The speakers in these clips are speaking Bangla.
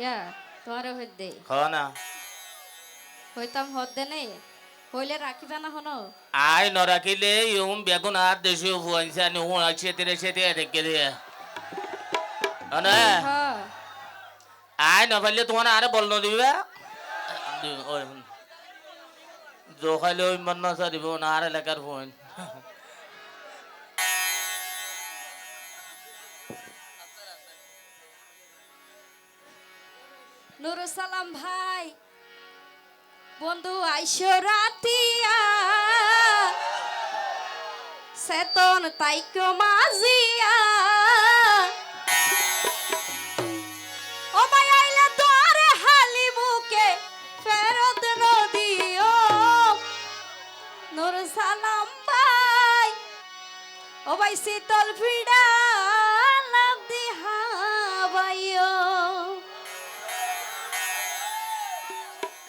ইয়া তোমারে হইত। দে হ না। হইতাম হদ দে নেই। হইলে রাখিবা না হনো? আই নরাখিলে ইউম বেগুন আর দেশীয় ফুয়াইছে আনি হুঁ সেতিরে সেতি দেখে দিয়ে। না? হ আই নফাইলে তোমার আরে বল নদিবা ওই জোখাইলে ওই মন না সারিব না আর এলাকার ফোন নুরুল সালাম ভাই বন্ধু আইসো রাতিয়া। সেতন তাইক মাজিয়া। ও ভাই শীতল ফিডা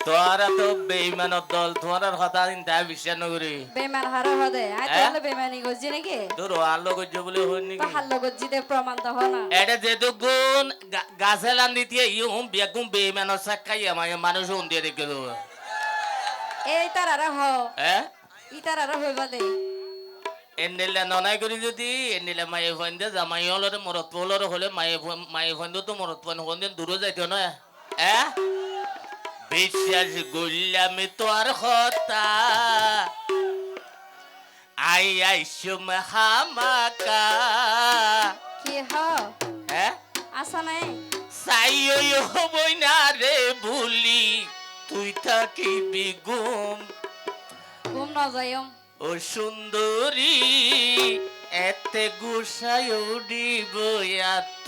তোরা তো বেইমানত দল তোমার কথা চিন্তা বিশ্বাস নকরি বেমান হারা হদে আই হ্যাঁ? তাহলে বেমানি গজি নাকি? তোর আলো করছে বলে হই নাকি পাহাড় গজি দে প্রমাণ তো হ না। এটা যেহেতু গুণ গাছে লান দিতে ইউম বেগুন বেইমানত সাক্ষাই আমার মানুষ উন দিয়ে দেখে দেবো। এই তারারা হ। হ্যাঁ? ই তারারা হইবা দে। এন্ডিলে ননাই কৰি যদি এন্ডিলে মায়ে ফন্দে জামাই হলরে মরত পলরে হলে মায়ে মায়ে ফন্দ তো মরত পন হন্দে দূরে যাইতো না। এ বিশ্বাস গুল্লামি তোর হতা আই আইসুম হামাকা কি। হ? এ আসা নাই। সাইও হবই না রে ভুলি। তুই থাকিবি গুম। ঘুম ন যাইম ও সুন্দরী এতে গুসাই উড়িব এত।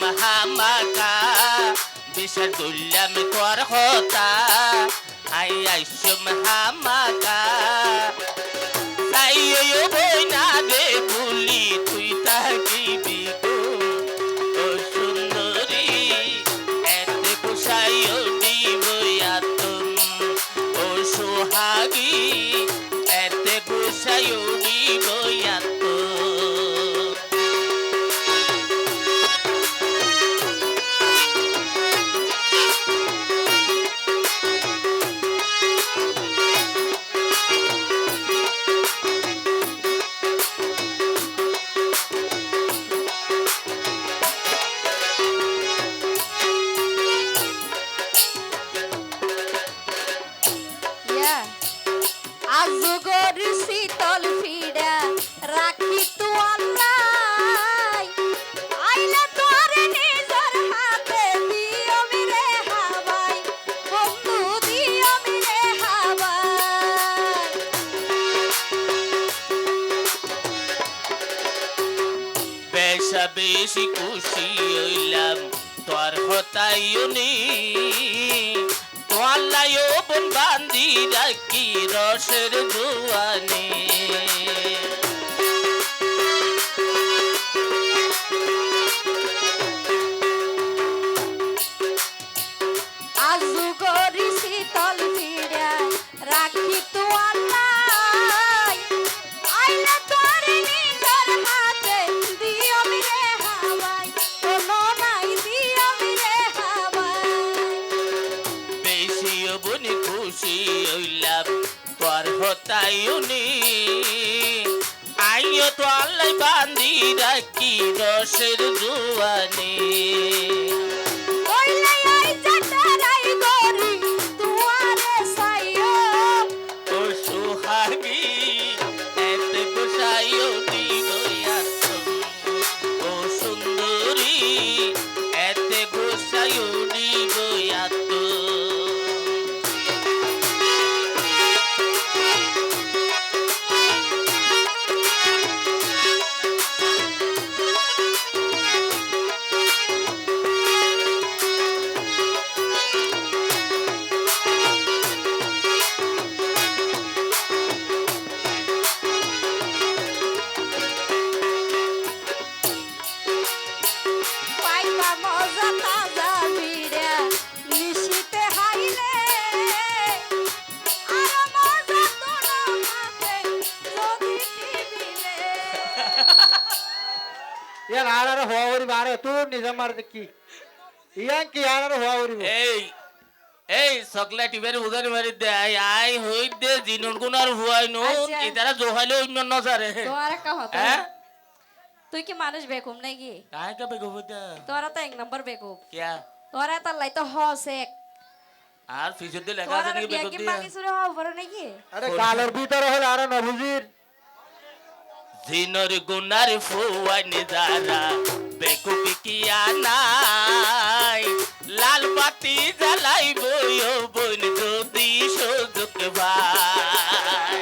মহামাকা বিশ্বাস করলাম তোর হতা। আই আইসুম হামাকা তাই বই না রে বলি তুই থাকিবি বেশা খুশি হইলাম। তোর হতাইনি তোয়াল্লায় বোন বান্দি রাখি রসের জোয়ানি। হতাইনি আইও তো আল্লাহ বান্দি রাখি রসের জোয়ানি ಏನ್ ಆಡಾರ ಹೋಗ್ರಿ ಬಾರೆ ತೂ ನಿಜ ಮಾಡ್ದೆ কি ইয়ান কি আনার হোয়াউরি এই এই চকলেট ইবের উদারি মারি দে আই আই হই দে জিনুন গুনার হুয়াই নো আচ্ছা। ইতারা জোহাইলে অন্য নসারে তোমার একটা হতো হ্যাঁ তুই কি মানুষ বেকুম নাকি কাই কা বেগো বুদা তোরা তো এক নম্বর বেকুম কিয়া তোরা তার লাই তো হস এক আর ফিজর দিয়ে লেখা তোরা আছে নাকি বিয়া বেগো কি দিয়া মাগি সুরে হওয়া পড়ে নাকি আরে কালের ভিতরে হলে আরো নবুজির জিনর গুনার ফুয়াই নিজারা বেকু পিকিয়া নাই লাল বাতি জ্বালাইব বোন যদি সুযোগ ভাই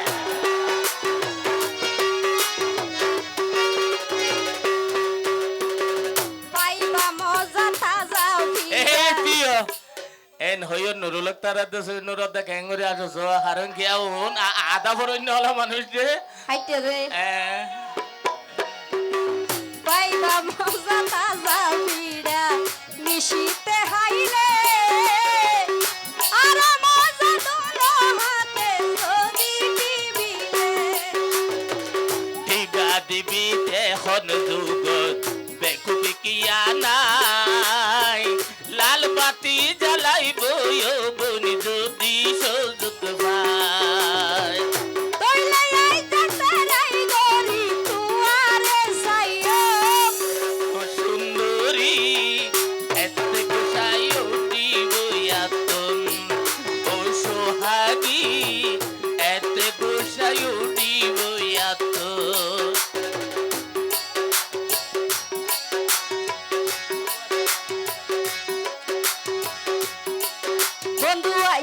এন হইও নুরুলক তারা দেশ নুরত দেখ হেঙ্গুরি আসছ হারং কিয়া হন আধা বরণ্য হলা মানুষ যে। হাইতে রে এ, পাইবা মজা তাজাও ফিরা নিশিতে হাইলে। আর মজা দোনো হাতে যদি টিভিলে ঠিকা দিবি এখন যুগত বেকু পিকিয়া নাই? লাল বাতি জ্বালাইব বোন